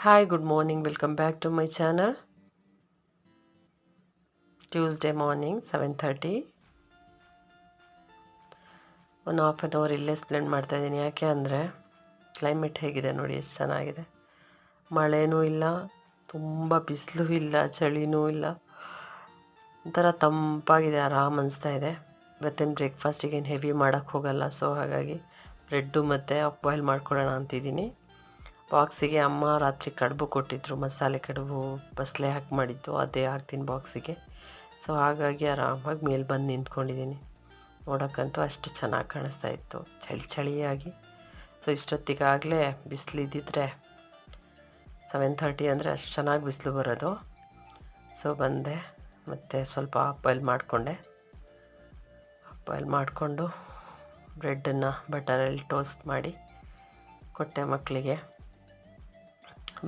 Hi, good morning. Welcome back to my channel. Tuesday morning, 7:30. ಒಂದು half an hour ಇಲ್ಲೇ ಮಾಡ್ತಾ ಇದ್ದೀನಿ ಯಾಕೆ ಅಂದರೆ ಕ್ಲೈಮೇಟ್ ಹೇಗಿದೆ ನೋಡಿ ಎಷ್ಟು ಚೆನ್ನಾಗಿದೆ ಮಳೆನೂ ಇಲ್ಲ ತುಂಬ ಬಿಸಿಲು ಇಲ್ಲ ಚಳಿನೂ ಇಲ್ಲ ಒಂಥರ ತಂಪಾಗಿದೆ ಆರಾಮ್ ಅನಿಸ್ತಾ ಇದೆ ಇವತ್ತೇನು ಬ್ರೇಕ್ಫಾಸ್ಟಿಗೆ ಏನು ಹೆವಿ ಮಾಡೋಕ್ಕೆ ಹೋಗಲ್ಲ ಸೊ ಹಾಗಾಗಿ ಬ್ರೆಡ್ಡು ಮತ್ತು ಬಾಯ್ಲ್ ಮಾಡ್ಕೊಳ್ಳೋಣ ಅಂತಿದ್ದೀನಿ ಬಾಕ್ಸಿಗೆ ಅಮ್ಮ ರಾತ್ರಿ ಕಡುಬು ಕೊಟ್ಟಿದ್ರು, ಮಸಾಲೆ ಕಡುಬು ಬಸ್ಲೆ ಹಾಕಿ ಮಾಡಿದ್ದು, ಅದೇ ಹಾಕ್ತೀನಿ ಬಾಕ್ಸಿಗೆ. ಸೊ ಹಾಗಾಗಿ ಆರಾಮಾಗಿ ಮೇಲೆ ಬಂದು ನಿಂತ್ಕೊಂಡಿದ್ದೀನಿ. ನೋಡೋಕ್ಕಂತೂ ಅಷ್ಟು ಚೆನ್ನಾಗಿ ಕಾಣಿಸ್ತಾ ಇತ್ತು, ಚಳಿ ಚಳಿಯಾಗಿ. ಸೊ ಇಷ್ಟೊತ್ತಿಗಾಗಲೇ ಬಿಸಿಲು ಇದ್ದಿದ್ರೆ ಸೆವೆನ್ ಥರ್ಟಿ ಅಂದರೆ ಅಷ್ಟು ಚೆನ್ನಾಗಿ ಬಿಸಿಲು ಬರೋದು. ಸೊ ಬಂದೆ, ಮತ್ತು ಸ್ವಲ್ಪ ಬಾಯ್ಲ್ ಮಾಡಿಕೊಂಡೆ. ಬಾಯ್ಲ್ ಮಾಡಿಕೊಂಡು ಬ್ರೆಡ್ಡನ್ನು ಬಟರಲ್ಲಿ ಟೋಸ್ಟ್ ಮಾಡಿ ಕೊಟ್ಟೆ ಮಕ್ಕಳಿಗೆ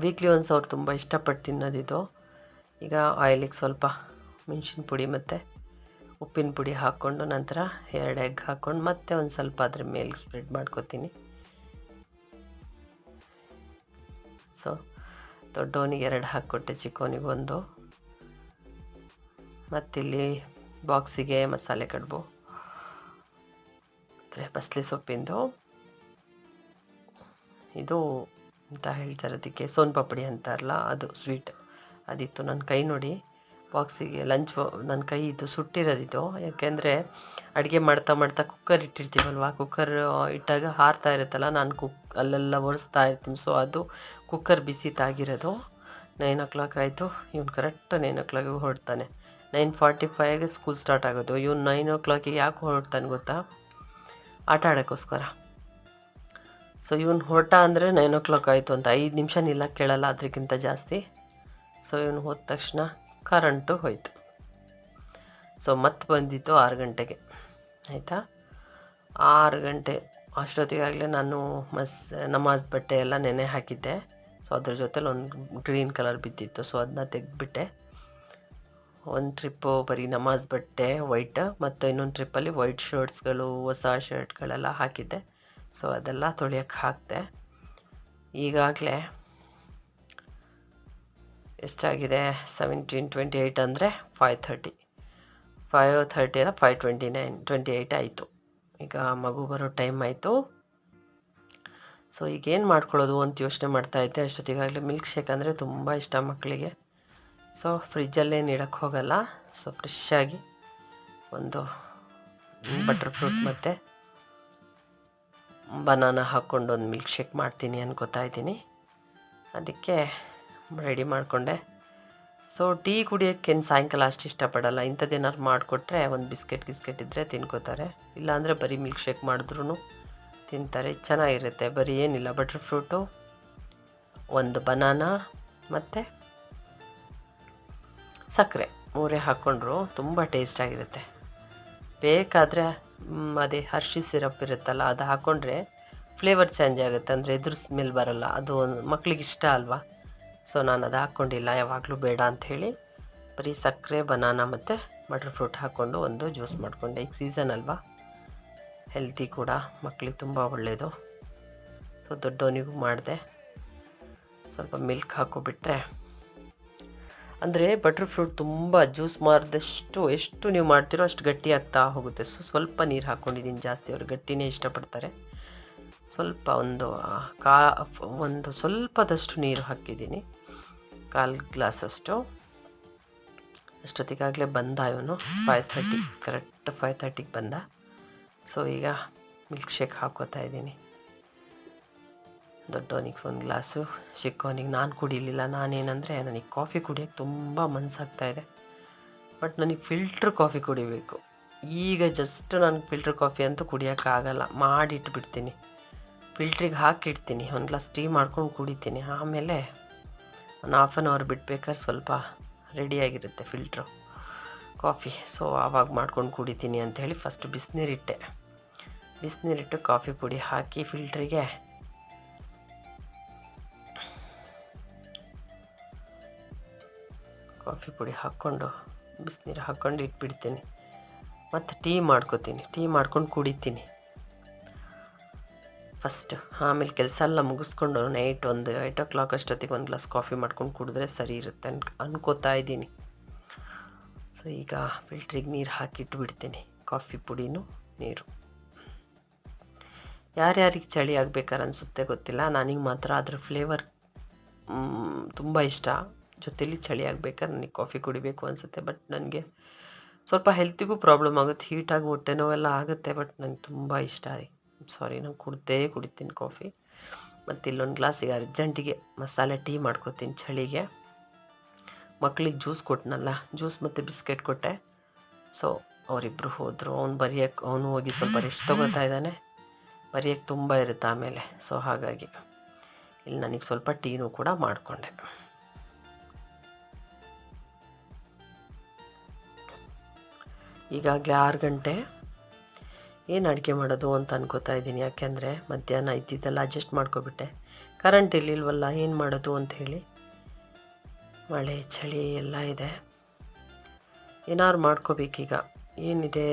ವೀಕ್ಲಿ ಒನ್ಸ್ ಅವ್ರು ತುಂಬ ಇಷ್ಟಪಟ್ಟು ತಿನ್ನೋದಿದು. ಈಗ ಆಯಿಲಿಗೆ ಸ್ವಲ್ಪ ಮೆಣಸಿನ ಪುಡಿ ಮತ್ತು ಉಪ್ಪಿನ ಪುಡಿ ಹಾಕ್ಕೊಂಡು ನಂತರ ಎರಡು ಎಗ್ ಹಾಕ್ಕೊಂಡು ಮತ್ತೆ ಒಂದು ಸ್ವಲ್ಪ ಅದ್ರ ಮೇಲೆ ಸ್ಪ್ರೆಡ್ ಮಾಡ್ಕೋತೀನಿ. ಸೊ ದೊಡ್ಡವನಿಗೆ ಎರಡು ಹಾಕ್ಕೊಟ್ಟೆ, ಚಿಕ್ಕವನಿಗೆ ಒಂದು. ಮತ್ತಿಲ್ಲಿ ಬಾಕ್ಸಿಗೆ ಮಸಾಲೆ ಕಡುಬು. ಅಂದರೆ ಬಸ್ಲಿ ಸೊಪ್ಪಿಂದು. ಇದು ಅಂತ ಹೇಳ್ತಾರೆ ಅದಕ್ಕೆ ಸೋನ್ ಪಾಪಡಿ ಅಂತಾರಲ್ಲ, ಅದು ಸ್ವೀಟ್ ಅದಿತ್ತು ನನ್ನ ಕೈ ನೋಡಿ. ಬಾಕ್ಸಿಗೆ ಲಂಚ್ ನನ್ನ ಕೈ ಇದು ಸುಟ್ಟಿರೋದಿತ್ತು. ಯಾಕೆಂದರೆ ಅಡುಗೆ ಮಾಡ್ತಾ ಮಾಡ್ತಾ ಕುಕ್ಕರ್ ಇಟ್ಟಿರ್ತೀವಲ್ವ? ಕುಕ್ಕರ್ ಇಟ್ಟಾಗ ಹಾರ್ತಾ ಇರುತ್ತಲ್ಲ, ನಾನು ಕುಕ್ ಅಲ್ಲೆಲ್ಲ ಒರೆಸ್ತಾ ಇರ್ತೀನಿ. ಸೊ ಅದು ಕುಕ್ಕರ್ ಬಿಸಿ ತಾಗಿರೋದು. ನೈನ್ ಓ ಕ್ಲಾಕ್ ಆಯಿತು. ಇವ್ನು ಕರೆಕ್ಟ್ ನೈನ್ ಓ ಕ್ಲಾಕಿಗೆ ಹೊರಡ್ತಾನೆ. ನೈನ್ ಫಾರ್ಟಿ ಫೈವ್ಗೆ ಸ್ಕೂಲ್ ಸ್ಟಾರ್ಟ್ ಆಗೋದು. ಇವ್ನು ನೈನ್ ಓ ಕ್ಲಾಕಿಗೆ ಯಾಕೆ ಹೊರಡ್ತಾನೆ ಗೊತ್ತಾ? ಆಟ ಆಡೋಕ್ಕೋಸ್ಕರ. ಸೊ ಇವನು ಹೊರಟ ಅಂದರೆ ನೈನ್ ಓ ಕ್ಲಾಕ್ ಆಯಿತು ಅಂತ. ಐದು ನಿಮಿಷ ನಿಲ್ಲ ಕೇಳಲ್ಲ ಅದಕ್ಕಿಂತ ಜಾಸ್ತಿ. ಸೊ ಇವನು ಹೋದ ತಕ್ಷಣ ಕರೆಂಟು ಹೋಯ್ತು. ಸೊ ಮತ್ತೆ ಬಂದಿತ್ತು ಆರು ಗಂಟೆಗೆ. ಆಯಿತಾ? ಆರು ಗಂಟೆ. ಅಷ್ಟೊತ್ತಿಗಾಗಲೇ ನಾನು ಮಸ್, ನಮಾಜ್ ಬಟ್ಟೆ ಎಲ್ಲ ನೆನೆ ಹಾಕಿದ್ದೆ. ಸೊ ಅದ್ರ ಜೊತೇಲಿ ಒಂದು ಗ್ರೀನ್ ಕಲರ್ ಬಿದ್ದಿತ್ತು. ಸೊ ಅದನ್ನ ತೆಗೆದ್ಬಿಟ್ಟೆ. ಒಂದು ಟ್ರಿಪ್ಪು ಬರೀ ನಮಾಜ್ ಬಟ್ಟೆ ವೈಟ್ ಮತ್ತು ಇನ್ನೊಂದು ಟ್ರಿಪ್ಪಲ್ಲಿ ವೈಟ್ ಶರ್ಟ್ಸ್ಗಳು ಹೊಸ ಶರ್ಟ್ಗಳೆಲ್ಲ ಹಾಕಿದ್ದೆ. ಸೊ ಅದೆಲ್ಲ ತೊಳೆಯೋಕ್ಕೆ ಹಾಕಿದೆ. ಈಗಾಗಲೇ ಎಷ್ಟಾಗಿದೆ? ಸೆವೆಂಟೀನ್ ಟ್ವೆಂಟಿ ಏಯ್ಟ್ ಅಂದರೆ ಫೈವ್ ಥರ್ಟಿ ಫೈವ್ ಥರ್ಟಿ ಅಲ್ಲ five twenty nine twenty eight ಆಯಿತು. ಈಗ ಮಗು ಬರೋ ಟೈಮ್ ಆಯಿತು. ಸೊ ಈಗೇನು ಮಾಡ್ಕೊಳ್ಳೋದು ಅಂತ ಯೋಚನೆ ಮಾಡ್ತಾಯಿದ್ದೆ ಅಷ್ಟೊತ್ತಿಗಾಗಲೇ ಮಿಲ್ಕ್ ಶೇಕ್ ಅಂದರೆ ತುಂಬ ಇಷ್ಟ ಮಕ್ಕಳಿಗೆ. ಸೊ ಫ್ರಿಜ್ಜಲ್ಲೇನು ಇಡೋಕ್ಕೆ ಹೋಗಲ್ಲ. ಸೊ ಫ್ರೆಶ್ ಆಗಿ ಒಂದು ಬಟರ್ ಫ್ರೂಟ್ ಮತ್ತು ಬನಾನ ಹಾಕ್ಕೊಂಡು ಒಂದು ಮಿಲ್ಕ್ ಶೇಕ್ ಮಾಡ್ತೀನಿ ಅನ್ಕೋತಾ ಇದ್ದೀನಿ. ಅದಕ್ಕೆ ರೆಡಿ ಮಾಡಿಕೊಂಡೆ. ಸೊ ಟೀ ಕುಡಿಯೋಕ್ಕೇನು ಸಾಯಂಕಾಲ ಅಷ್ಟು ಇಷ್ಟಪಡಲ್ಲ. ಇಂಥದ್ದೇನಾದ್ರು ಮಾಡಿಕೊಟ್ರೆ ಒಂದು ಬಿಸ್ಕೆಟ್ ಗಿಸ್ಕೆಟ್ ಇದ್ದರೆ ತಿನ್ಕೋತಾರೆ. ಇಲ್ಲಾಂದರೆ ಬರೀ ಮಿಲ್ಕ್ ಶೇಕ್ ಮಾಡಿದ್ರೂ ತಿಂತಾರೆ. ಚೆನ್ನಾಗಿರುತ್ತೆ. ಬರೀ ಏನಿಲ್ಲ. ಬಟರ್ ಫ್ರೂಟು, ಒಂದು ಬನಾನ ಮತ್ತು ಸಕ್ಕರೆ. ಮೂರೇ ಹಾಕ್ಕೊಂಡ್ರು ತುಂಬ ಟೇಸ್ಟಾಗಿರುತ್ತೆ ಬೇಕಾದರೆ ಅದೇ ಹರ್ಷಿ ಸಿರಪ್ ಇರುತ್ತಲ್ಲ, ಅದು ಹಾಕ್ಕೊಂಡ್ರೆ ಫ್ಲೇವರ್ ಚೇಂಜ್ ಆಗುತ್ತೆ. ಅಂದರೆ ಎದುರು ಸ್ಮೆಲ್ ಬರಲ್ಲ. ಅದು ಮಕ್ಳಿಗೆ ಇಷ್ಟ ಅಲ್ವಾ? ಸೊ ನಾನು ಅದು ಹಾಕ್ಕೊಂಡಿಲ್ಲ ಯಾವಾಗಲೂ ಬೇಡ ಅಂಥೇಳಿ ಬರೀ ಸಕ್ಕರೆ ಬನಾನ ಮತ್ತು ಬಟರ್ ಫ್ರೂಟ್ ಹಾಕ್ಕೊಂಡು ಒಂದು ಜ್ಯೂಸ್ ಮಾಡಿಕೊಂಡೆ. ಈಗ ಸೀಸನ್ ಅಲ್ವಾ? ಹೆಲ್ತಿ ಕೂಡ. ಮಕ್ಳಿಗೆ ತುಂಬ ಒಳ್ಳೆಯದು ಸೊ ದೊಡ್ಡವನಿಗೂ ಮಾಡಿದೆ. ಸ್ವಲ್ಪ ಮಿಲ್ಕ್ ಹಾಕೋಬಿಟ್ರೆ ಅಂದರೆ ಬಟರ್ ಫ್ರೂಟ್ ತುಂಬ ಜ್ಯೂಸ್ ಮಾಡಿದಷ್ಟು ಎಷ್ಟು ನೀವು ಮಾಡ್ತೀರೋ ಅಷ್ಟು ಗಟ್ಟಿ ಆಗ್ತಾ ಹೋಗುತ್ತೆ. ಸೊ ಸ್ವಲ್ಪ ನೀರು ಹಾಕ್ಕೊಂಡಿದ್ದೀನಿ ಜಾಸ್ತಿ. ಅವರು ಗಟ್ಟಿನೇ ಇಷ್ಟಪಡ್ತಾರೆ. ಸ್ವಲ್ಪ ಒಂದು ಕಾ ಒಂದು ಸ್ವಲ್ಪದಷ್ಟು ನೀರು ಹಾಕಿದ್ದೀನಿ. ಕಾಲು ಗ್ಲಾಸಷ್ಟು ಅಷ್ಟೊತ್ತಿಗಾಗಲೇ ಬಂದ ಇವನು. ಫೈವ್ ಥರ್ಟಿ ಕರೆಕ್ಟ್ ಫೈವ್ ಥರ್ಟಿಗೆ ಬಂದ. ಸೊ ಈಗ ಮಿಲ್ಕ್ ಶೇಕ್ ಹಾಕೋತಾ ಇದ್ದೀನಿ. ದೊಡ್ಡವನಿಗೆ ಒಂದು ಗ್ಲಾಸು ಚಿಕ್ಕವನಿಗೆ ನಾನು ಕುಡಿಲಿಲ್ಲ. ನಾನೇನಂದರೆ ನನಗೆ ಕಾಫಿ ಕುಡಿಯೋಕ್ಕೆ ತುಂಬ ಮನಸ್ಸಾಗ್ತಾ ಇದೆ. ಬಟ್ ನನಗೆ ಫಿಲ್ಟ್ರ್ ಕಾಫಿ ಕುಡಿಬೇಕು. ಈಗ ಜಸ್ಟ್ ನಾನು ಫಿಲ್ಟ್ರ್ ಕಾಫಿ ಅಂತೂ ಕುಡಿಯೋಕ್ಕಾಗಲ್ಲ ಮಾಡಿಟ್ಬಿಡ್ತೀನಿ. ಫಿಲ್ಟ್ರಿಗೆ ಹಾಕಿಡ್ತೀನಿ. ಒಂದು ಗ್ಲಾಸ್ ಟೀ ಮಾಡ್ಕೊಂಡು ಕುಡಿತೀನಿ. ಆಮೇಲೆ ಒಂದು ಹಾಫ್ ಆನ್ ಅವರ್ ಬಿಟ್ಬೇಕಾದ್ರೆ ಸ್ವಲ್ಪ ರೆಡಿಯಾಗಿರುತ್ತೆ ಫಿಲ್ಟ್ರು ಕಾಫಿ. ಸೊ ಆವಾಗ ಮಾಡ್ಕೊಂಡು ಕುಡಿತೀನಿ ಅಂಥೇಳಿ ಫಸ್ಟ್ ಬಿಸಿನೀರಿಟ್ಟೆ. ಬಿಸಿನೀರಿಟ್ಟು ಕಾಫಿ ಪುಡಿ ಹಾಕಿ ಫಿಲ್ಟ್ರಿಗೆ ಕಾಫಿ ಪುಡಿ ಹಾಕ್ಕೊಂಡು, ಬಿಸಿನೀರು ಹಾಕ್ಕೊಂಡು ಇಟ್ಬಿಡ್ತೀನಿ. ಮತ್ತು ಟೀ ಮಾಡ್ಕೋತೀನಿ. ಟೀ ಮಾಡ್ಕೊಂಡು ಕುಡಿತೀನಿ. ಫಸ್ಟ್ ಆಮೇಲೆ ಕೆಲಸ ಎಲ್ಲ ಮುಗಿಸ್ಕೊಂಡು ನೈಟ್ ಒಂದು ಏಯ್ಟ್ ಓ ಕ್ಲಾಕ್ ಅಷ್ಟೊತ್ತಿಗೆ ಒಂದು ಗ್ಲಾಸ್ ಕಾಫಿ ಮಾಡ್ಕೊಂಡು ಕುಡಿದ್ರೆ ಸರಿ ಇರುತ್ತೆ ಅನ್, ಅನ್ಕೋತಾ ಇದ್ದೀನಿ. ಸೊ ಈಗ ಫಿಲ್ಟ್ರಿಗೆ ನೀರು ಹಾಕಿಟ್ಟು ಬಿಡ್ತೀನಿ ಕಾಫಿ ಪುಡಿನೂ ನೀರು. ಯಾರ್ಯಾರಿಗೆ ಚಳಿ ಆಗ್ಬೇಕಾರೆ ಅನಿಸುತ್ತೆ ಗೊತ್ತಿಲ್ಲ. ನನಗೆ ಮಾತ್ರ ಅದ್ರ ಫ್ಲೇವರ್ ತುಂಬ ಇಷ್ಟ. ಜೊತೇಲಿ ಚಳಿ ಆಗಬೇಕಾದ್ರೆ ನನಗೆ ಕಾಫಿ ಕುಡಿಬೇಕು ಅನಿಸುತ್ತೆ ಬಟ್ ನನಗೆ ಸ್ವಲ್ಪ ಹೆಲ್ತಿಗೂ ಪ್ರಾಬ್ಲಮ್ ಆಗುತ್ತೆ. ಹೀಟಾಗಿ ಹೊಟ್ಟೆ ನೋವೆಲ್ಲ ಆಗುತ್ತೆ ಬಟ್ ನಂಗೆ ತುಂಬ ಇಷ್ಟ ರೀ. ಸಾರಿ ನಾನು ಕುಡ್ದೇ ಕುಡಿತೀನಿ ಕಾಫಿ ಮತ್ತು ಇಲ್ಲೊಂದು ಗ್ಲಾಸಿಗೆ ಅರ್ಜೆಂಟಿಗೆ ಮಸಾಲೆ ಟೀ ಮಾಡ್ಕೊತೀನಿ ಚಳಿಗೆ. ಮಕ್ಳಿಗೆ ಜ್ಯೂಸ್ ಕೊಟ್ಟನಲ್ಲ ಜ್ಯೂಸ್ ಮತ್ತು ಬಿಸ್ಕೆಟ್ ಕೊಟ್ಟೆ. ಸೊ ಅವರಿಬ್ಬರು ಹೋದರು. ಅವ್ನು ಬರೆಯೋಕ್ಕೆ ಅವನು ಹೋಗಿ ಸ್ವಲ್ಪ ರೆಸ್ಟ್ ತೊಗೋತಾ ಇದ್ದಾನೆ. ಬರೆಯೋಕ್ಕೆ ತುಂಬ ಇರುತ್ತೆ ಆಮೇಲೆ. ಸೊ ಹಾಗಾಗಿ ಇಲ್ಲಿ ನನಗೆ ಸ್ವಲ್ಪ ಟೀನೂ ಕೂಡ ಮಾಡಿಕೊಂಡೆ. ಈಗಾಗಲೇ ಆರು ಗಂಟೆ. ಏನು ಅಡುಗೆ ಮಾಡೋದು ಅಂತ ಅನ್ಕೋತಾ ಇದ್ದೀನಿ. ಯಾಕೆಂದರೆ ಮಧ್ಯಾಹ್ನ ಇದ್ದಿದ್ದೆಲ್ಲ ಅಡ್ಜಸ್ಟ್ ಮಾಡ್ಕೊಬಿಟ್ಟೆ. ಕರೆಂಟ್ ಇಲ್ಲಿಲ್ವಲ್ಲ ಏನು ಮಾಡೋದು ಅಂತ ಹೇಳಿ. ಮಳೆ, ಚಳಿ ಎಲ್ಲ ಇದೆ. ಏನಾದ್ರು ಮಾಡ್ಕೋಬೇಕೀಗ. ಏನಿದೆ?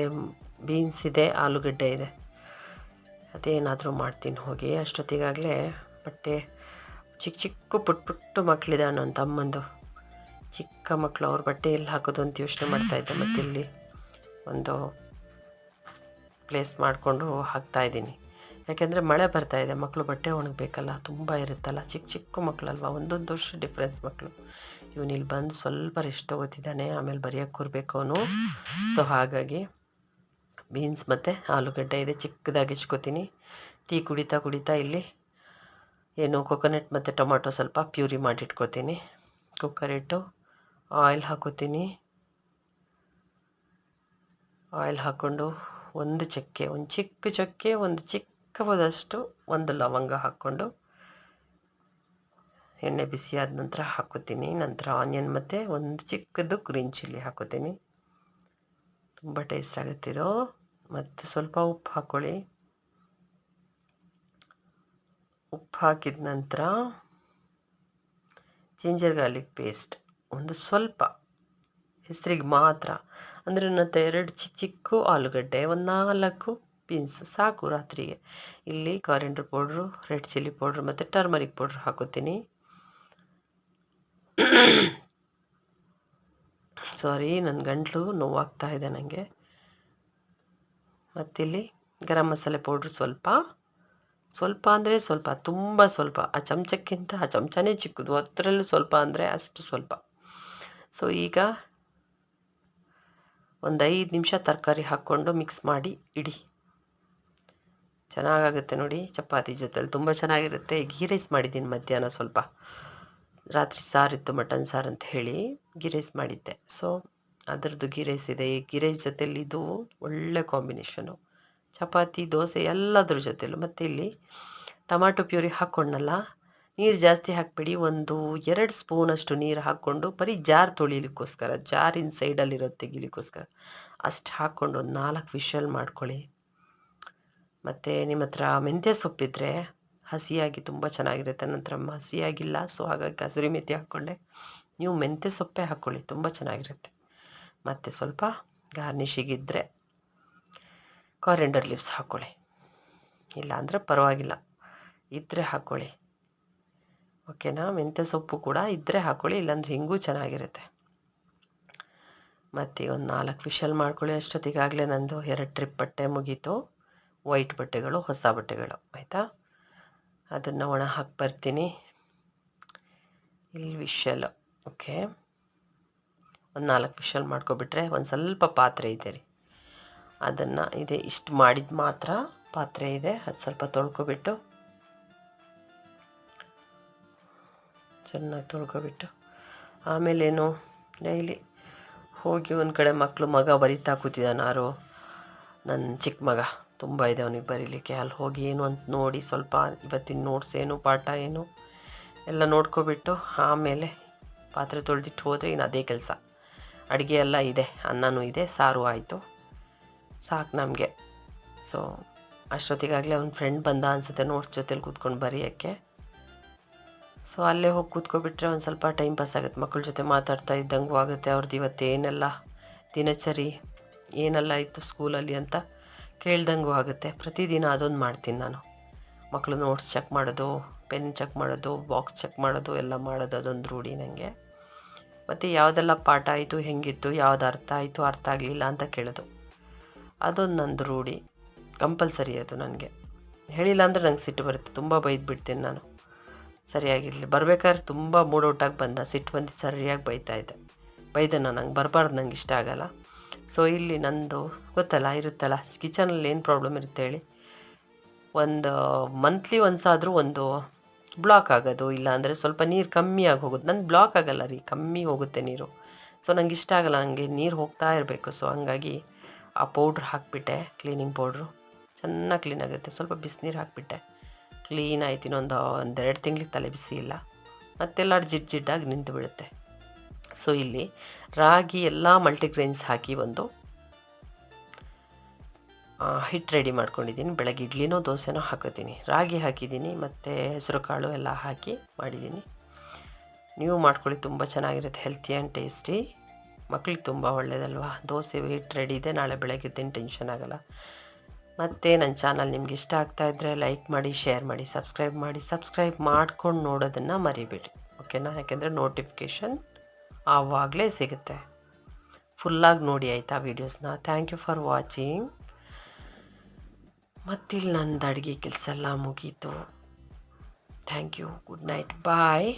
ಬೀನ್ಸ್ ಇದೆ, ಆಲೂಗಡ್ಡೆ ಇದೆ. ಅದೇನಾದರೂ ಮಾಡ್ತೀನಿ ಹೋಗಿ. ಅಷ್ಟೊತ್ತಿಗಾಗಲೇ ಬಟ್ಟೆ ಚಿಕ್ಕ ಚಿಕ್ಕ ಪುಟ್ಟ ಪುಟ್ಟ ಮಕ್ಕಳಿದೆ ನನ್ನ ತಮ್ಮಂದು ಚಿಕ್ಕ ಮಕ್ಕಳು ಅವ್ರ ಬಟ್ಟೆ ಎಲ್ಲಿ ಹಾಕೋದು ಅಂತ ಯೋಚನೆ ಮಾಡ್ತಾಯಿದ್ದೆ ಮತ್ತೆ ಇಲ್ಲಿ ಒಂದು ಪ್ಲೇಸ್ ಮಾಡಿಕೊಂಡು ಹಾಕ್ತಾ ಇದ್ದೀನಿ. ಯಾಕೆಂದರೆ ಮಳೆ ಬರ್ತಾ ಇದೆ ಮಕ್ಕಳು ಬಟ್ಟೆ ಒಣಗಬೇಕಲ್ಲ, ತುಂಬ ಇರುತ್ತಲ್ಲ, ಚಿಕ್ಕ ಚಿಕ್ಕ ಮಕ್ಕಳಲ್ವ ಒಂದೊಂದು ವರ್ಷ ಡಿಫ್ರೆನ್ಸ್ ಮಕ್ಕಳು ಇವನು ಇಲ್ಲಿ ಬಂದು ಸ್ವಲ್ಪ ರೆಸ್ಟ್ ತೊಗೋತಿದ್ದಾನೆ, ಆಮೇಲೆ ಬರೆಯೋಕ್ಕೆ ಕೂರಬೇಕು ಅವನು. ಸೊ ಹಾಗಾಗಿ ಬೀನ್ಸ್ ಮತ್ತು ಆಲೂಗಡ್ಡೆ ಇದೆ, ಚಿಕ್ಕದಾಗಿ ಇಚ್ಕೋತೀನಿ ಟೀ ಕುಡಿತಾ ಕುಡಿತಾ ಇಲ್ಲಿ ಏನು ಕೊಕೊನಟ್ ಮತ್ತು ಟೊಮೊಟೊ ಸ್ವಲ್ಪ ಪ್ಯೂರಿ ಮಾಡಿಟ್ಕೋತೀನಿ. ಕುಕ್ಕರ್ ಇಟ್ಟು ಆಯಿಲ್ ಹಾಕೋತೀನಿ. ಆಯಿಲ್ ಹಾಕ್ಕೊಂಡು ಒಂದು ಚಕ್ಕೆ, ಒಂದು ಚಿಕ್ಕ ಚಕ್ಕೆ, ಒಂದು ಚಿಕ್ಕವಾದಷ್ಟು ಒಂದು ಲವಂಗ ಹಾಕ್ಕೊಂಡು ಎಣ್ಣೆ ಬಿಸಿ ಆದ ನಂತರ ಹಾಕೋತೀನಿ ನಂತರ ಆನಿಯನ್ ಮತ್ತು ಒಂದು ಚಿಕ್ಕದು ಗ್ರೀನ್ ಚಿಲ್ಲಿ ಹಾಕೋತೀನಿ ತುಂಬ ಟೇಸ್ಟ್ ಆಗುತ್ತಿರೋ ಮತ್ತು ಸ್ವಲ್ಪ ಉಪ್ಪು ಹಾಕ್ಕೊಳ್ಳಿ ಉಪ್ಪು ಹಾಕಿದ ನಂತರ ಜಿಂಜರ್ ಗಾರ್ಲಿಕ್ ಪೇಸ್ಟ್ ಒಂದು ಸ್ವಲ್ಪ ಹೆಸರಿಗೆ ಮಾತ್ರ ಅಂದರೆ ಮತ್ತೆ ಎರಡು ಚಿಕ್ಕ ಚಿಕ್ಕ ಆಲೂಗಡ್ಡೆ, ಒಂದು ನಾಲ್ಕು ಬೀನ್ಸ್ ಸಾಕು ರಾತ್ರಿಗೆ. ಇಲ್ಲಿ coriander powder red chilli powder ಮತ್ತು ಟರ್ಮರಿಕ್ ಪೌಡ್ರ್ ಹಾಕೋತೀನಿ. ಸಾರಿ ನನ್ನ ಗಂಟ್ಲು ನೋವಾಗ್ತಾ ಇದೆ ನನಗೆ ಮತ್ತಿಲ್ಲಿ ಗರಂ ಮಸಾಲೆ ಪೌಡ್ರ್ ಸ್ವಲ್ಪ. ಸ್ವಲ್ಪ ಅಂದರೆ ಸ್ವಲ್ಪ, ತುಂಬ ಸ್ವಲ್ಪ. ಆ ಚಮಚಕ್ಕಿಂತ ಆ ಚಮಚನೇ ಚಿಕ್ಕದು. ಅದರಲ್ಲೂ ಸ್ವಲ್ಪ ಅಂದರೆ ಅಷ್ಟು ಸ್ವಲ್ಪ. ಸೊ ಈಗ ಒಂದು ಐದು ನಿಮಿಷ ತರಕಾರಿ ಹಾಕ್ಕೊಂಡು ಮಿಕ್ಸ್ ಮಾಡಿ ಇಡಿ. ಚೆನ್ನಾಗಾಗುತ್ತೆ ನೋಡಿ ಚಪಾತಿ ಜೊತೆಲಿ. ತುಂಬ ಚೆನ್ನಾಗಿರುತ್ತೆ. ಗೀ ರೈಸ್ ಮಾಡಿದ್ದೀನಿ ಮಧ್ಯಾಹ್ನ ಸ್ವಲ್ಪ. ರಾತ್ರಿ ಸಾರಿತ್ತು ಮಟನ್ ಸಾರು ಅಂತ ಹೇಳಿ ಗೀ ರೈಸ್ ಮಾಡಿದ್ದೆ. ಸೊ ಅದರದ್ದು ಗೀ ರೈಸ್ ಇದೆ. ಈ ಗೀ ರೈಸ್ ಜೊತೆಲಿ ಇದು ಒಳ್ಳೆ ಕಾಂಬಿನೇಷನು ಚಪಾತಿ, ದೋಸೆ ಎಲ್ಲದ್ರ ಜೊತೆಲೂ. ಮತ್ತು ಇಲ್ಲಿ ಟೊಮಾಟೊ ಪ್ಯೂರಿ ಹಾಕ್ಕೊಂಡಲ್ಲ ನೀರು ಜಾಸ್ತಿ ಹಾಕಬೇಡಿ. ಒಂದು ಎರಡು ಸ್ಪೂನಷ್ಟು ನೀರು ಹಾಕ್ಕೊಂಡು ಬರೀ ಜಾರ್ ತೊಳಿಲಿಕ್ಕೋಸ್ಕರ ಜಾರಿನ ಸೈಡಲ್ಲಿರೋದು ತೆಗಿಲಿಕ್ಕೋಸ್ಕರ ಅಷ್ಟು ಹಾಕ್ಕೊಂಡು ಒಂದು ನಾಲ್ಕು ವಿಷಲ್ ಮಾಡ್ಕೊಳ್ಳಿ. ಮತ್ತು ನಿಮ್ಮ ಹತ್ರ ಮೆಂತ್ಯ ಸೊಪ್ಪಿದ್ರೆ ಹಸಿಯಾಗಿ ತುಂಬ ಚೆನ್ನಾಗಿರುತ್ತೆ. ನಂತರ ಹಸಿಯಾಗಿಲ್ಲ ಸೊ ಹಾಗಾಗಿ ಹಸಿರಿ ಮೆಂತ್ಯ ಹಾಕ್ಕೊಂಡೆ. ನೀವು ಮೆಂತ್ಯ ಸೊಪ್ಪೆ ಹಾಕ್ಕೊಳ್ಳಿ, ತುಂಬ ಚೆನ್ನಾಗಿರುತ್ತೆ. ಮತ್ತು ಸ್ವಲ್ಪ ಗಾರ್ನಿಷಿಗಿದ್ದರೆ ಕಾರೆಂಡರ್ ಲೀವ್ಸ್ ಹಾಕ್ಕೊಳ್ಳಿ. ಇಲ್ಲ ಅಂದರೆ ಪರವಾಗಿಲ್ಲ ಇದ್ದರೆ ಹಾಕ್ಕೊಳ್ಳಿ. ಓಕೆನಾ? ಮೆಂತ್ಯ ಸೊಪ್ಪು ಕೂಡ ಇದ್ದರೆ ಹಾಕ್ಕೊಳ್ಳಿ ಇಲ್ಲಾಂದ್ರೆ ಹಿಂಗೂ ಚೆನ್ನಾಗಿರುತ್ತೆ. ಮತ್ತು ಒಂದು ನಾಲ್ಕು ವಿಷಲ್ ಮಾಡ್ಕೊಳ್ಳಿ ಅಷ್ಟೊತ್ತಿಗಾಗಲೇ ನಂದು ಎರಡು ಟ್ರಿಪ್ ಬಟ್ಟೆ ಮುಗೀತು. ವೈಟ್ ಬಟ್ಟೆಗಳು, ಹೊಸ ಬಟ್ಟೆಗಳು, ಆಯಿತಾ? ಅದನ್ನು ಒಣ ಹಾಕಿ ಬರ್ತೀನಿ. ಇಲ್ಲಿ ವಿಷಲ್ ಓಕೆ. ಒಂದು ನಾಲ್ಕು ವಿಷಲ್ ಮಾಡ್ಕೊಬಿಟ್ರೆ ಒಂದು ಸ್ವಲ್ಪ ಪಾತ್ರೆ ಇದೆ ರೀ. ಅದನ್ನು ಇದೆ ಇಷ್ಟು ಮಾಡಿದ ಮಾತ್ರ ಪಾತ್ರೆ ಇದೆ, ಅದು ಸ್ವಲ್ಪ ತೊಳ್ಕೊಬಿಟ್ಟು ಚೆನ್ನಾಗಿ ತೊಳ್ಕೊಬಿಟ್ಟು ಆಮೇಲೇನು ಡೈಲಿ ಹೋಗಿ ಒಂದು ಕಡೆ ಮಕ್ಕಳು ಮಗ ಬರಿತಾ ಕೂತಿದ್ದಾನಾರು ನನ್ನ ಚಿಕ್ಕ ಮಗ ತುಂಬ ಇದೆ ಅವನಿಗೆ ಬರೀಲಿಕ್ಕೆ. ಅಲ್ಲಿ ಹೋಗಿ ಏನು ಅಂತ ನೋಡಿ ಸ್ವಲ್ಪ ಇವತ್ತಿನ ನೋಟ್ಸ್ ಏನು, ಪಾಠ ಏನು ಎಲ್ಲ ನೋಡ್ಕೊಬಿಟ್ಟು ಆಮೇಲೆ ಪಾತ್ರೆ ತೊಳೆದಿಟ್ಟು ಹೋದರೆ ಇನ್ನು ಅದೇ ಕೆಲಸ. ಅಡುಗೆ ಎಲ್ಲ ಇದೆ, ಅನ್ನನೂ ಇದೆ, ಸಾರು ಆಯಿತು. ಸಾಕು ನಮಗೆ. ಸೊ ಅಷ್ಟೊತ್ತಿಗಾಗಲೇ ಅವ್ನ ಫ್ರೆಂಡ್ ಬಂದ ಅನಿಸುತ್ತೆ ನೋಟ್ಸ್ ಜೊತೆಲಿ ಕೂತ್ಕೊಂಡು ಬರೆಯೋಕ್ಕೆ. ಸೊ ಅಲ್ಲೇ ಹೋಗಿ ಕೂತ್ಕೊಬಿಟ್ರೆ ಒಂದು ಸ್ವಲ್ಪ ಟೈಮ್ ಪಾಸ್ ಆಗುತ್ತೆ. ಮಕ್ಕಳ ಜೊತೆ ಮಾತಾಡ್ತಾ ಇದ್ದಂಗೂ ಆಗುತ್ತೆ. ಅವ್ರದ್ದು ಇವತ್ತು ಏನೆಲ್ಲ? ದಿನಚರಿ ಏನೆಲ್ಲ ಇತ್ತು ಸ್ಕೂಲಲ್ಲಿ ಅಂತ ಕೇಳ್ದಂಗೂ ಆಗುತ್ತೆ. ಪ್ರತಿದಿನ ಅದೊಂದು ಮಾಡ್ತೀನಿ ನಾನು. ಮಕ್ಕಳು ನೋಟ್ಸ್ ಚೆಕ್ ಮಾಡೋದು ಪೆನ್ ಚೆಕ್ ಮಾಡೋದು ಬಾಕ್ಸ್ ಚೆಕ್ ಮಾಡೋದು, ಎಲ್ಲ ಮಾಡೋದು ಅದೊಂದು ರೂಢಿ ನನಗೆ ಮತ್ತು ಯಾವುದೆಲ್ಲ ಪಾಠ ಆಯಿತು, ಹೆಂಗಿತ್ತು, ಯಾವ್ದು ಅರ್ಥ ಆಯಿತು, ಅರ್ಥ ಆಗಲಿಲ್ಲ ಅಂತ ಕೇಳೋದು. ಅದೊಂದು ನಂದು ರೂಢಿ. ಕಂಪಲ್ಸರಿ ಅದು ನನಗೆ. ಹೇಳಿಲ್ಲ ಅಂದರೆ ನಂಗೆ ಸಿಟ್ಟು ಬರುತ್ತೆ. ತುಂಬ ಬೈದು ಬಿಡ್ತೀನಿ ನಾನು. ಸರಿಯಾಗಿರಲಿ. ಬರ್ಬೇಕಾದ್ರೆ ತುಂಬ ಮೂಡೌಟಾಗಿ ಬಂದ. ಸಿಟ್ಟು ಬಂದು ಸರಿಯಾಗಿ ಬೈತಾ ಇದ್ದೆ. ಬೈದೆ ನಾನು ನಂಗೆ, ಬರಬಾರ್ದು ನಂಗೆ ಇಷ್ಟ ಆಗಲ್ಲ. ಸೊ ಇಲ್ಲಿ ನಂದು ಗೊತ್ತಲ್ಲ, ಇರುತ್ತಲ್ಲ, ಕಿಚನಲ್ಲಿ ಏನು ಪ್ರಾಬ್ಲಮ್ ಇರುತ್ತೆ ಹೇಳಿ? ಒಂದು ಮಂತ್ಲಿ ಒಂದ್ಸಾದರೂ ಒಂದು ಬ್ಲಾಕ್ ಆಗೋದು ಇಲ್ಲ ಅಂದರೆ ಸ್ವಲ್ಪ ನೀರು ಕಮ್ಮಿ ಆಗಿ ಹೋಗೋದು. ನಂದು ಬ್ಲಾಕ್ ಆಗಲ್ಲ ರೀ, ಕಮ್ಮಿ ಹೋಗುತ್ತೆ ನೀರು. ಸೊ ನಂಗೆ ಇಷ್ಟ ಆಗಲ್ಲ ನನಗೆ ನೀರು ಹೋಗ್ತಾ ಇರಬೇಕು. ಸೊ ಹಂಗಾಗಿ ಆ ಪೌಡ್ರ್ ಹಾಕಿಬಿಟ್ಟೆ ಕ್ಲೀನಿಂಗ್ ಪೌಡ್ರು ಚೆನ್ನಾಗಿ ಕ್ಲೀನ್ ಆಗುತ್ತೆ. ಸ್ವಲ್ಪ ಬಿಸಿನೀರು ಹಾಕಿಬಿಟ್ಟೆ. ಕ್ಲೀನ್ ಆಯ್ತು, ಇನ್ನೊಂದು ಒಂದೆರಡು ತಿಂಗಳಿಗೆ ತಲೆ ಬಿಸಿ ಇಲ್ಲ. ಮತ್ತೆಲ್ಲ ಜಿಡ್ ಜಿಡ್ಡಾಗಿ ನಿಂತು ಬಿಡುತ್ತೆ. ಸೊ ಇಲ್ಲಿ ರಾಗಿ ಎಲ್ಲ ಮಲ್ಟಿಗ್ರೇನ್ಸ್ ಹಾಕಿ ಒಂದು ಹಿಟ್ಟು ರೆಡಿ ಮಾಡ್ಕೊಂಡಿದ್ದೀನಿ. ಬೆಳಗ್ಗೆ ಇಡ್ಲಿನೋ ದೋಸೆನೋ ಹಾಕೋತೀನಿ ರಾಗಿ ಹಾಕಿದ್ದೀನಿ, ಮತ್ತು ಹೆಸರು ಕಾಳು ಎಲ್ಲ ಹಾಕಿ ಮಾಡಿದ್ದೀನಿ. ನೀವು ಮಾಡ್ಕೊಳ್ಳಿ, ತುಂಬ ಚೆನ್ನಾಗಿರುತ್ತೆ ಹೆಲ್ತಿ ಆ್ಯಂಡ್ ಟೇಸ್ಟಿ ಮಕ್ಳಿಗೆ ತುಂಬ ಒಳ್ಳೇದಲ್ವಾ? ದೋಸೆ ಹಿಟ್ಟು ರೆಡಿ ಇದೆ, ನಾಳೆ ಬೆಳಗ್ಗೆದ್ದೇನು ಟೆನ್ಷನ್ ಆಗಲ್ಲ. ಮತ್ತು ನನ್ನ ಚಾನಲ್ ನಿಮ್ಗೆ ಇಷ್ಟ ಆಗ್ತಾ ಇದ್ದರೆ ಲೈಕ್ ಮಾಡಿ, ಶೇರ್ ಮಾಡಿ, ಸಬ್ಸ್ಕ್ರೈಬ್ ಮಾಡಿ, ಸಬ್ಸ್ಕ್ರೈಬ್ ಮಾಡ್ಕೊಂಡು ನೋಡೋದನ್ನು ಮರಿಬೇಡಿ. ಓಕೆನಾ? ಯಾಕೆಂದರೆ ನೋಟಿಫಿಕೇಷನ್ ಆವಾಗಲೇ ಸಿಗುತ್ತೆ. ಫುಲ್ಲಾಗಿ ನೋಡಿ ಆಯಿತಾ ವೀಡಿಯೋಸ್ನ ಥ್ಯಾಂಕ್ ಯು ಫಾರ್ ವಾಚಿಂಗ್ ಮತ್ತಿಲ್ಲಿ ನಂದು ಅಡುಗೆ ಕೆಲಸ ಎಲ್ಲ ಮುಗೀತು. Thank you good night bye